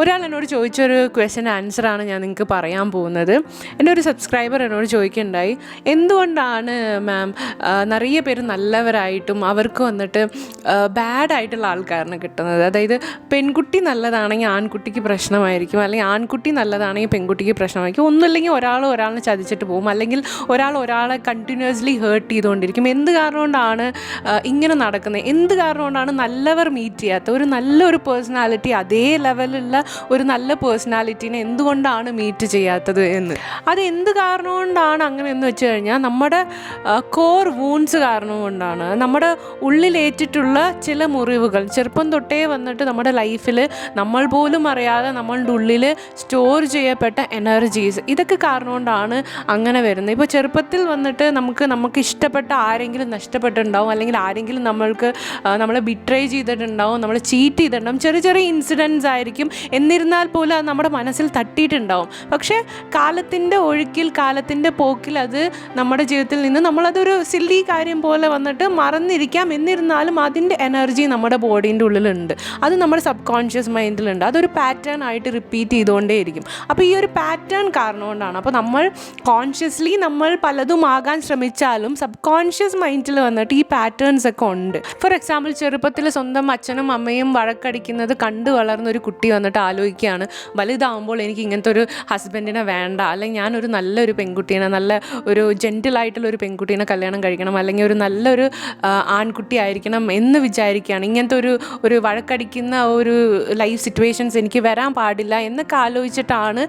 ഒരാൾ എന്നോട് ചോദിച്ചൊരു ക്വസ്റ്റ്യൻ ആൻസറാണ് ഞാൻ നിങ്ങൾക്ക് പറയാൻ പോകുന്നത്. എന്റെ ഒരു സബ്സ്ക്രൈബർ എന്നോട് ചോദിക്കുന്നുണ്ടായി എന്തുകൊണ്ടാണ് മാം നിറയെ പേര് നല്ലവരായിട്ടും അവർക്ക് വന്നിട്ട് ബാഡ് ആയിട്ടുള്ള ആൾക്കാരിനെ കിട്ടുന്നത്? അതായത് പെൺകുട്ടി നല്ലതാണെങ്കിൽ ആൺകുട്ടിക്ക് പ്രശ്നമായിരിക്കും അല്ലെങ്കിൽ ആൺകുട്ടി നല്ലതാണെങ്കിൽ പെൺകുട്ടിക്ക് പ്രശ്നമായിരിക്കും. ഒന്നുമില്ലെങ്കിൽ ഒരാൾ ഒരാളിനെ ചതിച്ചിട്ട് പോകും അല്ലെങ്കിൽ ഒരാൾ ഒരാളെ കണ്ടിന്യൂസ്ലി ഹേർട്ട് ചെയ്തുകൊണ്ടിരിക്കും. എന്ത് കാരണം കൊണ്ടാണ് ഇങ്ങനെ നടക്കുന്നത്? എന്ത് കാരണം കൊണ്ടാണ് നല്ലവർ മീറ്റ് ചെയ്യാത്ത? ഒരു നല്ലൊരു പേഴ്സണാലിറ്റി അതേ ലെവലുള്ള ഒരു നല്ല പേഴ്സണാലിറ്റീനെ എന്തുകൊണ്ടാണ് മീറ്റ് ചെയ്യാത്തത് എന്ന്. അത് എന്ത് കാരണം കൊണ്ടാണ് അങ്ങനെ എന്ന് വെച്ച് കഴിഞ്ഞാൽ നമ്മുടെ കോർ വൂൺസ് കാരണം കൊണ്ടാണ് നമ്മുടെ ഉള്ളിലേറ്റിട്ടുള്ള ചില മുറിവുകൾ. ചെറുപ്പം തൊട്ടേ വന്നിട്ട് നമ്മുടെ ലൈഫിൽ നമ്മൾ പോലും അറിയാതെ നമ്മളുടെ ഉള്ളിൽ സ്റ്റോർ ചെയ്യപ്പെട്ട എനർജീസ് ഇതൊക്കെ കാരണം കൊണ്ടാണ് അങ്ങനെ വരുന്നത്. ഇപ്പോൾ ചെറുപ്പത്തിൽ വന്നിട്ട് നമുക്ക് നമുക്ക് ഇഷ്ടപ്പെട്ട ആരെങ്കിലും നഷ്ടപ്പെട്ടിട്ടുണ്ടാവും. അല്ലെങ്കിൽ ആരെങ്കിലും നമ്മൾക്ക് നമ്മളെ ബിട്രേ ചെയ്തിട്ടുണ്ടാവും. നമ്മൾ ചീറ്റ് ചെയ്തിട്ടുണ്ടാവും. ചെറിയ ചെറിയ ഇൻസിഡൻസ് ആയിരിക്കും എന്നിരുന്നാൽ പോലും അത് നമ്മുടെ മനസ്സിൽ തട്ടിയിട്ടുണ്ടാവും. പക്ഷേ കാലത്തിന്റെ ഒഴുക്കിൽ കാലത്തിന്റെ പോക്കിൽ അത് നമ്മുടെ ജീവിതത്തിൽ നിന്ന് നമ്മളതൊരു സില്ലി കാര്യം പോലെ വന്നിട്ട് മറന്നിരിക്കാം. എന്നിരുന്നാലും അതിന്റെ എനർജി നമ്മുടെ ബോഡീന്റെ ഉള്ളിലുണ്ട്. അത് നമ്മുടെ സബ് കോൺഷ്യസ് മൈൻഡിലുണ്ട് അതൊരു പാറ്റേൺ ആയിട്ട് റിപ്പീറ്റ് ചെയ്തുകൊണ്ടേയിരിക്കും. അപ്പോൾ ഈ ഒരു പാറ്റേൺ കാരണം കൊണ്ടാണ്. അപ്പോൾ നമ്മൾ കോൺഷ്യസ്ലി നമ്മൾ പലതും ആകാൻ ശ്രമിച്ചാലും സബ് കോൺഷ്യസ് മൈൻഡിൽ വന്നിട്ട് ഈ പാറ്റേൺസ് ഒക്കെ ഉണ്ട്. ഫോർ എക്സാമ്പിൾ ചെറുപ്പത്തിൽ സ്വന്തം അച്ഛനും അമ്മയും വഴക്കടിക്കുന്നത് കണ്ടു വളർന്ന ഒരു കുട്ടി വന്നിട്ട് ആലോചിക്കുകയാണ്. വലുതാവുമ്പോൾ എനിക്ക് ഇങ്ങനത്തെ ഒരു ഹസ്ബൻഡിനെ വേണ്ട. അല്ലെങ്കിൽ ഞാനൊരു നല്ലൊരു പെൺകുട്ടീനെ നല്ല ഒരു ജെന്റിലായിട്ടുള്ള ഒരു പെൺകുട്ടീനെ കല്യാണം കഴിക്കണം. അല്ലെങ്കിൽ ഒരു നല്ലൊരു ആ, ആൺകുട്ടി ആയിരിക്കണം എന്ന് വിചാരിക്കുകയാണ്. ഇങ്ങനത്തെ ഒരു ഒരു വഴക്കടിക്കുന്ന ഒരു ലൈഫ് സിറ്റുവേഷൻസ് എനിക്ക് വരാൻ പാടില്ല എന്നൊക്കെ ആലോചിച്ചിട്ടാണ്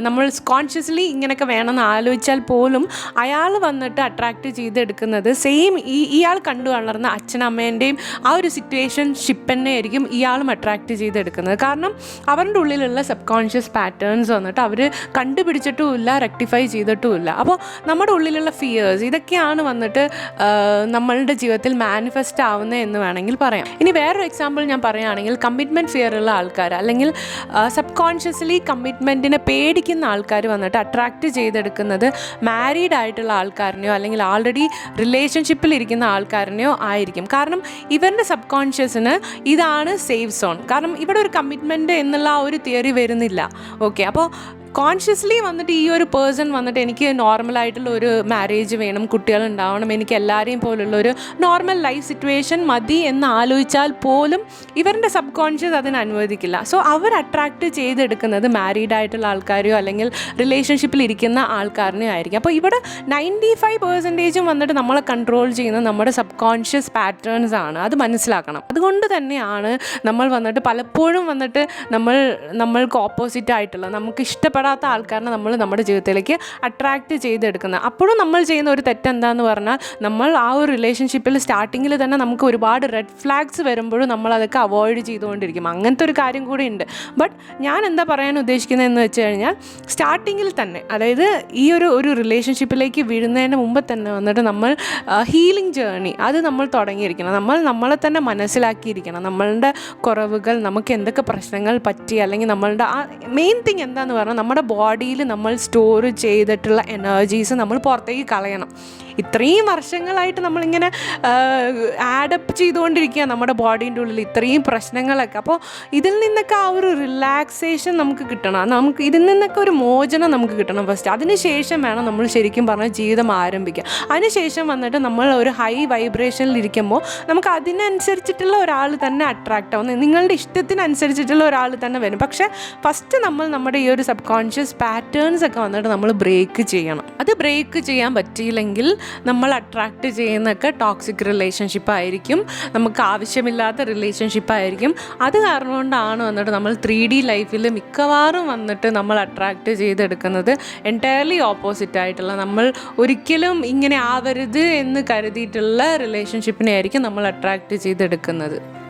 നമ്മൾ കോൺഷ്യസ്ലി ഇങ്ങനെയൊക്കെ വേണമെന്ന് ആലോചിച്ചാൽ പോലും അയാൾ വന്നിട്ട് അട്രാക്റ്റ് ചെയ്തെടുക്കുന്നത് സെയിം ഈ ഇയാൾ കണ്ടു വളർന്ന അച്ഛനമ്മേന്റെയും ആ ഒരു സിറ്റുവേഷൻ ഷിപ്പ് ആയിരിക്കും ഇയാളും അട്രാക്റ്റ് ചെയ്തെടുക്കുന്നത്. കാരണം അവരുടെ ഉള്ളിലുള്ള സബ് കോൺഷ്യസ് പാറ്റേൺസ് വന്നിട്ട് അവർ കണ്ടുപിടിച്ചിട്ടുമില്ല റെക്ടിഫൈ ചെയ്തിട്ടുമില്ല. അപ്പോൾ നമ്മുടെ ഉള്ളിലുള്ള ഫിയേഴ്സ് ഇതൊക്കെയാണ് വന്നിട്ട് നമ്മളുടെ ജീവിതത്തിൽ മാനിഫെസ്റ്റ് ആവുന്നത് എന്ന് വേണമെങ്കിൽ പറയാം. ഇനി വേറൊരു എക്സാമ്പിൾ ഞാൻ പറയുകയാണെങ്കിൽ കമ്മിറ്റ്മെന്റ് ഫിയർ ഉള്ള ആൾക്കാർ അല്ലെങ്കിൽ സബ് കോൺഷ്യസ്ലി കമ്മിറ്റ്മെന്റിനെ പേടിക്കുന്ന ആൾക്കാർ വന്നിട്ട് അട്രാക്റ്റ് ചെയ്തെടുക്കുന്നത് മാരീഡ് ആയിട്ടുള്ള ആൾക്കാരനെയോ അല്ലെങ്കിൽ ആൾറെഡി റിലേഷൻഷിപ്പിൽ ഇരിക്കുന്ന ആൾക്കാരനെയോ ആയിരിക്കും. കാരണം ഇവരുടെ സബ് കോൺഷ്യസിന് ഇതാണ് സേഫ് സോൺ കാരണം ഇവിടെ ഒരു കമ്മിറ്റ്മെന്റ് എന്നുള്ള ആ ഒരു തിയറി വരുന്നില്ല. ഓക്കെ അപ്പോൾ കോൺഷ്യസ്ലി വന്നിട്ട് ഈ ഒരു പേഴ്സൺ വന്നിട്ട് എനിക്ക് നോർമലായിട്ടുള്ള ഒരു മാരേജ് വേണം കുട്ടികൾ ഉണ്ടാവണം എനിക്ക് എല്ലാവരെയും പോലുള്ള ഒരു നോർമൽ ലൈഫ് സിറ്റുവേഷൻ മതി എന്ന് ആലോചിച്ചാൽ പോലും ഇവരുടെ സബ് കോൺഷ്യസ് അതിന് അനുവദിക്കില്ല. സോ അവർ അട്രാക്റ്റ് ചെയ്തെടുക്കുന്നത് മാരീഡ് ആയിട്ടുള്ള ആൾക്കാരെയോ അല്ലെങ്കിൽ റിലേഷൻഷിപ്പിൽ ഇരിക്കുന്ന ആൾക്കാരനെയോ ആയിരിക്കും. അപ്പോൾ ഇവിടെ നയന്റി ഫൈവ് പെർസെന്റേജും വന്നിട്ട് നമ്മളെ കൺട്രോൾ ചെയ്യുന്ന നമ്മുടെ സബ് കോൺഷ്യസ് പാറ്റേൺസ് ആണ്. അത് മനസ്സിലാക്കണം. അതുകൊണ്ട് തന്നെയാണ് നമ്മൾ വന്നിട്ട് പലപ്പോഴും വന്നിട്ട് നമ്മൾ നമ്മൾക്ക് ഓപ്പോസിറ്റ് ആയിട്ടുള്ള നമുക്ക് ഇഷ്ടപ്പെടാത്ത ആൾക്കാരനെ നമ്മൾ നമ്മുടെ ജീവിതത്തിലേക്ക് അട്രാക്റ്റ് ചെയ്തെടുക്കുന്നത് അപ്പോഴും നമ്മൾ ചെയ്യുന്ന ഒരു തെറ്റെന്താന്ന് പറഞ്ഞാൽ നമ്മൾ ആ ഒരു റിലേഷൻഷിപ്പിൽ സ്റ്റാർട്ടിങ്ങിൽ തന്നെ നമുക്ക് ഒരുപാട് റെഡ് ഫ്ലാഗ്സ് വരുമ്പോഴും നമ്മൾ അതൊക്കെ അവോയ്ഡ് ചെയ്തുകൊണ്ടിരിക്കും. അങ്ങനത്തെ ഒരു കാര്യം കൂടി ഉണ്ട്. ബട്ട് ഞാൻ എന്താ പറയാൻ ഉദ്ദേശിക്കുന്നത് എന്ന് വെച്ച് കഴിഞ്ഞാൽ സ്റ്റാർട്ടിങ്ങിൽ തന്നെ അതായത് ഈ ഒരു ഒരു റിലേഷൻഷിപ്പിലേക്ക് വീഴുന്നതിന് മുമ്പ് തന്നെ വന്നിട്ട് നമ്മൾ ഹീലിംഗ് ജേർണി അത് നമ്മൾ തുടങ്ങിയിരിക്കണം. നമ്മൾ നമ്മളെ തന്നെ മനസ്സിലാക്കിയിരിക്കണം. നമ്മളുടെ കുറവുകൾ നമുക്ക് എന്തൊക്കെ പ്രശ്നങ്ങൾ പറ്റി അല്ലെങ്കിൽ നമ്മളുടെ ആ മെയിൻ തിങ് എന്താണെന്ന് പറഞ്ഞാൽ നമ്മുടെ ബോഡിയിൽ നമ്മൾ സ്റ്റോർ ചെയ്തിട്ടുള്ള എനർജീസ് നമ്മൾ പുറത്തേക്ക് കളയണം. ഇത്രയും വർഷങ്ങളായിട്ട് നമ്മളിങ്ങനെ ആഡപ്പ് ചെയ്തുകൊണ്ടിരിക്കുക നമ്മുടെ ബോഡീന്റെ ഉള്ളിൽ ഇത്രയും പ്രശ്നങ്ങളൊക്കെ. അപ്പോൾ ഇതിൽ നിന്നൊക്കെ ആ ഒരു റിലാക്സേഷൻ നമുക്ക് കിട്ടണം. നമുക്ക് ഇതിൽ നിന്നൊക്കെ ഒരു മോചനം നമുക്ക് കിട്ടണം ഫസ്റ്റ് അതിനുശേഷം വേണം നമ്മൾ ശരിക്കും പറഞ്ഞാൽ ജീവിതം ആരംഭിക്കുക. അതിനുശേഷം വന്നിട്ട് നമ്മൾ ഒരു ഹൈ വൈബ്രേഷനിൽ ഇരിക്കുമ്പോൾ നമുക്ക് അതിനനുസരിച്ചിട്ടുള്ള ഒരാൾ തന്നെ അട്രാക്റ്റ് ആവുന്നത് നിങ്ങളുടെ ഇഷ്ടത്തിനനുസരിച്ചിട്ടുള്ള ഒരാൾ തന്നെ വരും. പക്ഷേ ഫസ്റ്റ് നമ്മൾ നമ്മുടെ ഈ ഒരു സബ് കോൺഷ്യസ് പാറ്റേൺസ് ഒക്കെ വന്നിട്ട് നമ്മൾ ബ്രേക്ക് ചെയ്യണം. അത് ബ്രേക്ക് ചെയ്യാൻ പറ്റിയില്ലെങ്കിൽ നമ്മൾ അട്രാക്റ്റ് ചെയ്യുന്നൊക്കെ ടോക്സിക് റിലേഷൻഷിപ്പ് ആയിരിക്കും. നമുക്ക് ആവശ്യമില്ലാത്ത റിലേഷൻഷിപ്പ് ആയിരിക്കും. അത് കാരണം കൊണ്ടാണ് വന്നിട്ട് നമ്മൾ ത്രീ ഡി ലൈഫിൽ മിക്കവാറും വന്നിട്ട് നമ്മൾ അട്രാക്റ്റ് ചെയ്തെടുക്കുന്നത് എന്റയർലി ഓപ്പോസിറ്റ് ആയിട്ടുള്ള നമ്മൾ ഒരിക്കലും ഇങ്ങനെ ആവരുത് എന്ന് കരുതിയിട്ടുള്ള റിലേഷൻഷിപ്പിനെ ആയിരിക്കും നമ്മൾ അട്രാക്റ്റ് ചെയ്തെടുക്കുന്നത്.